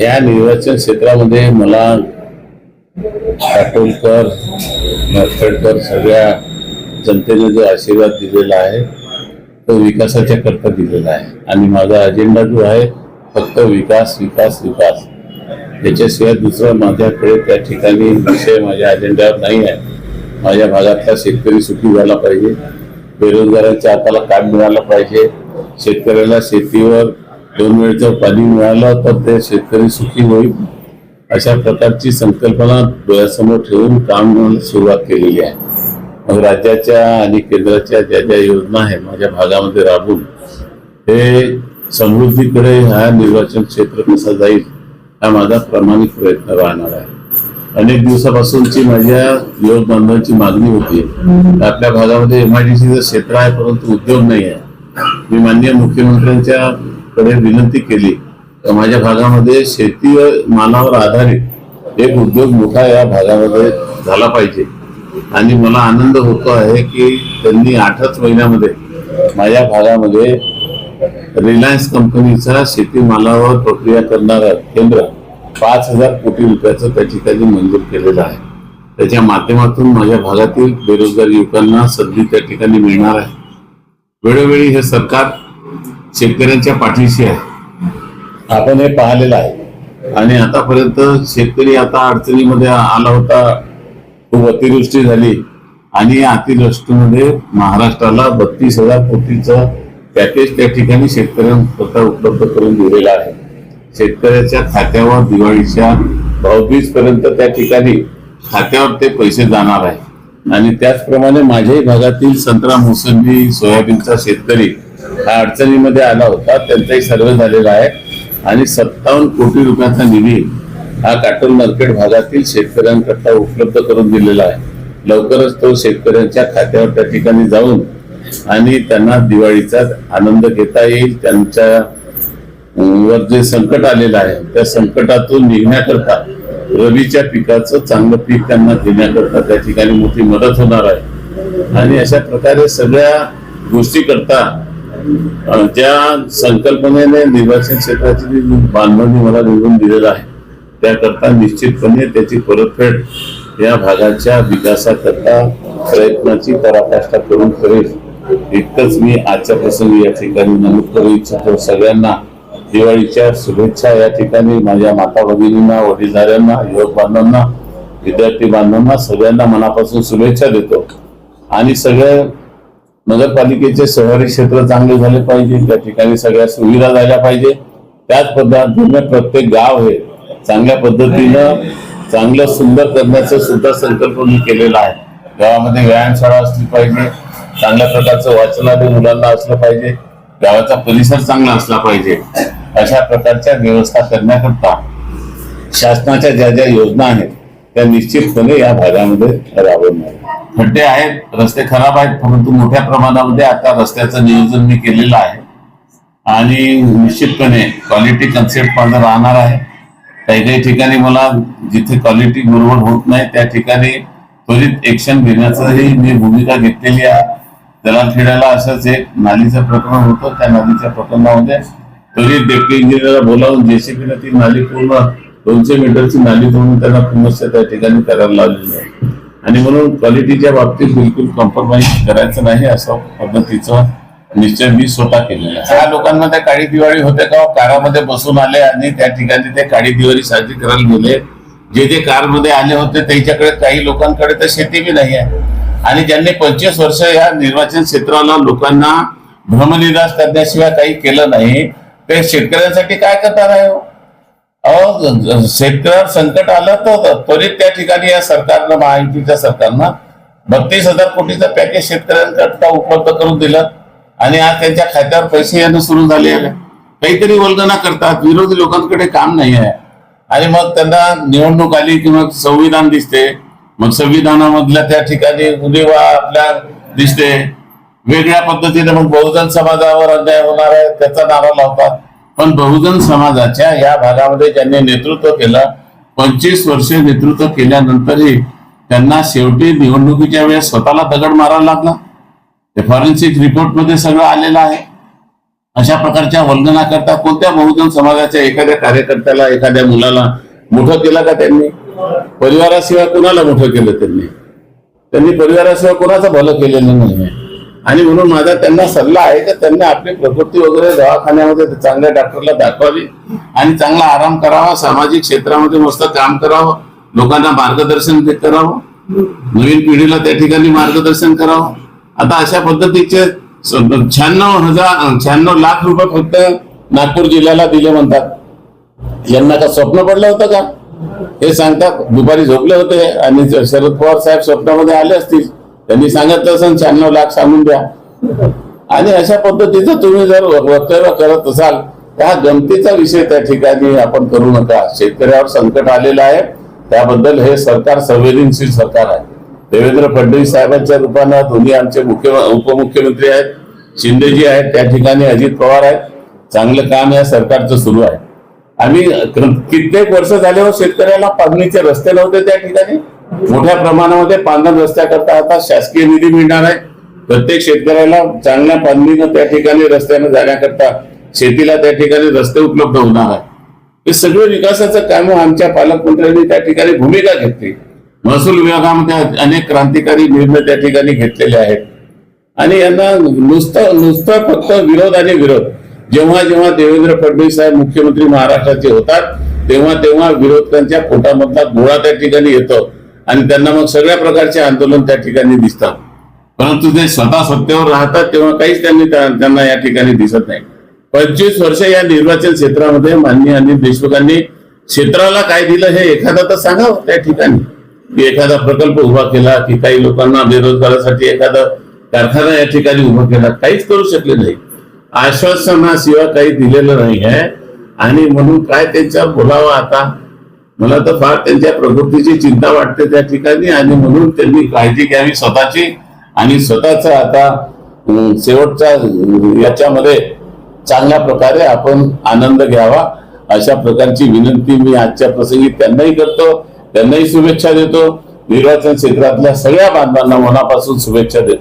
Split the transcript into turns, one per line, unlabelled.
या निर्वाचन क्षेत्रामध्ये मला काटोलकर नरखेडकर सगळ्या जनतेने जो आशीर्वाद दिलेला आहे तो विकासाच्या करता दिलेला आहे. आणि माझा अजेंडा जो आहे फक्त विकास विकास विकास. याच्याशिवाय दुसरं माझ्याकडे त्या ठिकाणी विषय माझ्या अजेंड्यावर नाही आहे. माझ्या भागातला शेतकरी सुखी झाला पाहिजे. बेरोजगारांच्या हाताला काम मिळालं पाहिजे. शेतकऱ्याला शेतीवर दोन वेळचं पाणी मिळालं तर ते शेतकरी सुखी होईल अशा प्रकारची संकल्पना डोळ्यासमोर ठेवून काम सुरुवात केलेली आहे. मग राज्याच्या आणि केंद्राच्या ज्या ज्या योजना आहेत माझ्या भागामध्ये राबून हे समृद्धीकडे हा निर्वाचन क्षेत्र कसा जाईल हा माझा प्रामाणिक प्रयत्न राहणार आहे. अनेक दिवसापासूनची माझ्या युवक बांधवांची मागणी होती. आपल्या भागामध्ये एमआयडीसीचं क्षेत्र आहे परंतु उद्योग नाही आहे. मी माननीय मुख्यमंत्र्यांच्या कडे विनंती केली. तर माझ्या भागामध्ये शेती मालावर आधारित एक उद्योग मोठा या भागामध्ये झाला पाहिजे. आणि मला आनंद होतो आहे की त्यांनी आठच महिन्यामध्ये माझ्या भागामध्ये रिलायन्स कंपनीचा शेती मालावर प्रक्रिया करणारा केंद्र पाच हजार कोटी रुपयाचं त्या ठिकाणी मंजूर केलेलं आहे. त्याच्या माध्यमातून माझ्या भागातील बेरोजगार युवकांना संधी त्या ठिकाणी मिळणार आहे. वेळोवेळी हे सरकार शेतकऱ्यांच्या पाठीशी आहे. आपण हे पाहिलेलं आहे. आणि आतापर्यंत शेतकरी आता अडचणीमध्ये आला होता. खूप अतिवृष्टी झाली. आणि अतिवृष्टीमध्ये महाराष्ट्राला बत्तीस हजार कोटीचं पॅकेज त्या ठिकाणी शेतकऱ्यांकरता उपलब्ध करून दिलेलं आहे. शेतकऱ्याच्या खात्यावर दिवाळीच्या भाऊबीज पर्यंत त्या ठिकाणी खात्यावर ते पैसे जाणार आहे. आणि त्याचप्रमाणे माझ्याही भागातील संत्रा मोसंबी सोयाबीनचा शेतकरी अडचणीमध्ये आला होता त्यांचाही सर्वे झालेला आहे. आणि सत्तावन्न कोटी रुपयाचा निधी हा काटोल मार्केट भागातील शेतकऱ्यांकरता उपलब्ध करून दिलेला आहे. लवकरच तो शेतकऱ्यांच्या खात्यावर त्या ठिकाणी जाऊन आणि त्यांना दिवाळीचा आनंद घेता येईल. त्यांच्या वर जे संकट आलेलं आहे त्या संकटातून निघण्याकरता रवीच्या पिकाचं चांगलं पीक त्यांना घेण्याकरता त्या ठिकाणी मोठी मदत होणार आहे. आणि अशा प्रकारे सगळ्या गोष्टी करता त्या ज्या संकल्पनेने निर्वाचन क्षेत्राची जी बांधणी मला निवडून दिलेलं आहे त्याकरता निश्चितपणे त्याची परतफेड या भागाच्या विकासाकरता प्रयत्नाची पराकाष्ठा करून करेल. इतकंच मी आजच्या प्रसंगी या ठिकाणी नमूद करू इच्छितो सगळ्यांना. दिवाळीच्या शुभेच्छा या ठिकाणी माझ्या माता भगिनींना वडीलधाऱ्यांना युवक बांधवांना विद्यार्थी बांधवांना सगळ्यांना मनापासून शुभेच्छा देतो. आणि सगळ्या नगरपालिकेचे शहरी क्षेत्र चांगले झाले पाहिजे त्या ठिकाणी सगळ्या सुविधा झाल्या पाहिजे. त्याच पद्धतीने प्रत्येक गाव हे चांगल्या पद्धतीनं चांगलं सुंदर करण्याचा सुद्धा संकल्प मी केलेला आहे. गावामध्ये व्यायामशाळा असली पाहिजे चांगल्या प्रकारचं वाचनालय मुलांना असलं पाहिजे गावाचा परिसर चांगला असला पाहिजे अशा प्रकारच्या व्यवस्था करण्याकरता शासनाच्या ज्या ज्या योजना आहेत त्या निश्चितपणे या भागामध्ये राबवणार खड्डे आहेत रस्ते खराब आहेत परंतु मोठ्या प्रमाणामध्ये आता रस्त्याचं नियोजन मी केलेलं आहे. आणि निश्चितपणे क्वालिटी कन्सेप्ट माझं राहणार आहे. काही काही ठिकाणी मला जिथे क्वालिटी बरोबर होत नाही त्या ठिकाणी त्वरित एक्शन घेण्याचंही मी भूमिका घेतलेली आहे. जलालखेड्याला असंच एक नालीचं प्रकरण होतं. त्या नालीच्या प्रकरणामध्ये त्वरित डेप्टी इंजिनियरला बोलावून जेसीबीनं ती नाली पूर्ण दोनशे मीटरची नाली तोडून त्यांना पुनश्च त्या ठिकाणी करायला लावलेली आहे. आणि म्हणून क्वालिटीच्या बाबतीत बिलकुल कॉम्प्रोमाइज करायचं नाही असं पद्धतीचं निश्चय मी स्वतः केलेला आहे. त्या लोकांमध्ये काळी दिवाळी होते का कारामध्ये बसून आले आणि त्या ठिकाणी ते काळी दिवाळी साजरी करायला गेले जे जे कारमध्ये आले होते त्यांच्याकडे काही लोकांकडे तर शेती बी नाही आहे आणि ज्यांनी पंचवीस वर्ष या निर्वाचन क्षेत्राला लोकांना भ्रमनिराश करण्याशिवाय काही केलं नाही ते शेतकऱ्यांसाठी काय करणार आहे हो? अहो शेतकऱ्यावर संकट आलं तर त्वरित त्या ठिकाणी या सरकारनं महायुतीच्या सरकारनं बत्तीस हजार कोटीचा पॅकेज शेतकऱ्यांकरता उपलब्ध करून दिलं आणि आज त्यांच्या खात्यावर पैसे येणं सुरू झाले काहीतरी वल्गना करतात विरोधी लोकांकडे काम नाही आहे. आणि मग त्यांना निवडणूक आली की मग संविधान दिसते मग संविधानामधल्या त्या ठिकाणी उदेवा आपल्या दिसते. वेगळ्या पद्धतीने मग बहुजन समाजावर अन्याय होणार आहे त्याचा नारा लावतात. पण बहुजन समाजाच्या या भागामध्ये ज्यांनी नेतृत्व केलं पंचवीस वर्षे नेतृत्व केल्यानंतरही त्यांना शेवटी निवडणुकीच्या वेळेस स्वतःला दगड मारायला लागला. ते फॉरेन्सिक रिपोर्टमध्ये सगळं आलेलं आहे. अशा प्रकारच्या वल्गना करता कोणत्या बहुजन समाजाच्या एखाद्या कार्यकर्त्याला एखाद्या मुलाला मोठं केलं का त्यांनी? परिवाराशिवाय कोणाला मोठं केलं त्यांनी? त्यांनी परिवाराशिवाय कोणाचं भलं केलेलं नाही आणि म्हणून माझा त्यांना सल्ला आहे की त्यांनी आपली प्रकृती वगैरे दवाखान्यामध्ये चांगल्या डॉक्टरला दाखवावी आणि चांगला आराम करावा सामाजिक क्षेत्रामध्ये मस्त काम करावं लोकांना मार्गदर्शन करावं नवीन पिढीला त्या ठिकाणी मार्गदर्शन करावं. आता अशा पद्धतीचे शहाण्णव हजार शहाण्णव लाख रुपये फक्त नागपूर जिल्ह्याला दिले म्हणतात. यांना का स्वप्न पडलं होतं का? हे सांगतात दुपारी झोपले होते आणि शरद पवार साहेब स्वप्नामध्ये आले असतील. त्यांनी सांगितलं असं शहाण्णव लाख सांगून द्या. आणि अशा पद्धतीचं तुम्ही जर वक्तव्य करत असाल तर हा गमतीचा विषय त्या ठिकाणी आपण करू नका. शेतकऱ्यावर संकट आलेलं आहे. त्याबद्दल हे सरकार संवेदनशील सरकार आहे. देवेंद्र फडणवीस साहेबांच्या रूपानं दोन्ही आमचे मुख्य उपमुख्यमंत्री आहेत. शिंदेजी आहेत त्या ठिकाणी अजित पवार आहेत. चांगलं काम या सरकारचं सुरू आहे. आम्ही कित्येक वर्ष झाल्यावर शेतकऱ्याला पाणीचे रस्ते नव्हते त्या ठिकाणी. मोठ्या प्रमाणामध्ये पांढर रस्त्याकरता आता शासकीय निधी मिळणार आहे. प्रत्येक शेतकऱ्याला चांगल्या पाणीनं त्या ठिकाणी रस्त्याने जाण्याकरता शेतीला त्या ठिकाणी रस्ते उपलब्ध होणार आहे हे सगळे विकासाचं काम आमच्या पालकमंत्र्यांनी त्या ठिकाणी भूमिका घेतली. महसूल विभागामध्ये अनेक क्रांतिकारी निर्णय त्या ठिकाणी घेतलेले आहेत. आणि यांना नुसतं नुसतं फक्त विरोध आणि विरोध. जेव्हा जेव्हा देवेंद्र फडणवीस साहेब मुख्यमंत्री महाराष्ट्राचे होतात तेव्हा तेव्हा विरोधकांच्या पोटामधला गोळा त्या ठिकाणी येतो. आणि त्यांना मग सगळ्या प्रकारचे आंदोलन त्या ठिकाणी दिसतात. परंतु ते स्वतः सत्तेवर राहतात तेव्हा काहीच त्यांनी त्यांना या ठिकाणी दिसत नाही. पंचवीस वर्ष या निर्वाचन क्षेत्रामध्ये माननीय अनिल देशमुखांनी क्षेत्राला काय दिलं हे एखादा तर सांगावं त्या ठिकाणी. की एखादा प्रकल्प उभा केला की काही लोकांना बेरोजगारासाठी एखादा कारखाना या ठिकाणी उभा केला काहीच करू शकले नाही. आश्वासनाशिवाय काही दिलेलं नाही आहे. आणि म्हणून काय त्यांचा बोलावं आता? मला तर फार त्यांच्या प्रकृतीची चिंता वाटते त्या ठिकाणी आणि म्हणून त्यांनी काळजी घ्यावी स्वतःची. आणि स्वतःच आता शेवटचा शेवटच्या याच्यामध्ये चांगल्या प्रकारे आपण आनंद घ्यावा अशा प्रकारची विनंती मी आजच्या प्रसंगी त्यांनाही करतो. त्यांनाही शुभेच्छा देतो. निर्वाचन क्षेत्रातल्या सगळ्या बांधवांना मनापासून शुभेच्छा देतो.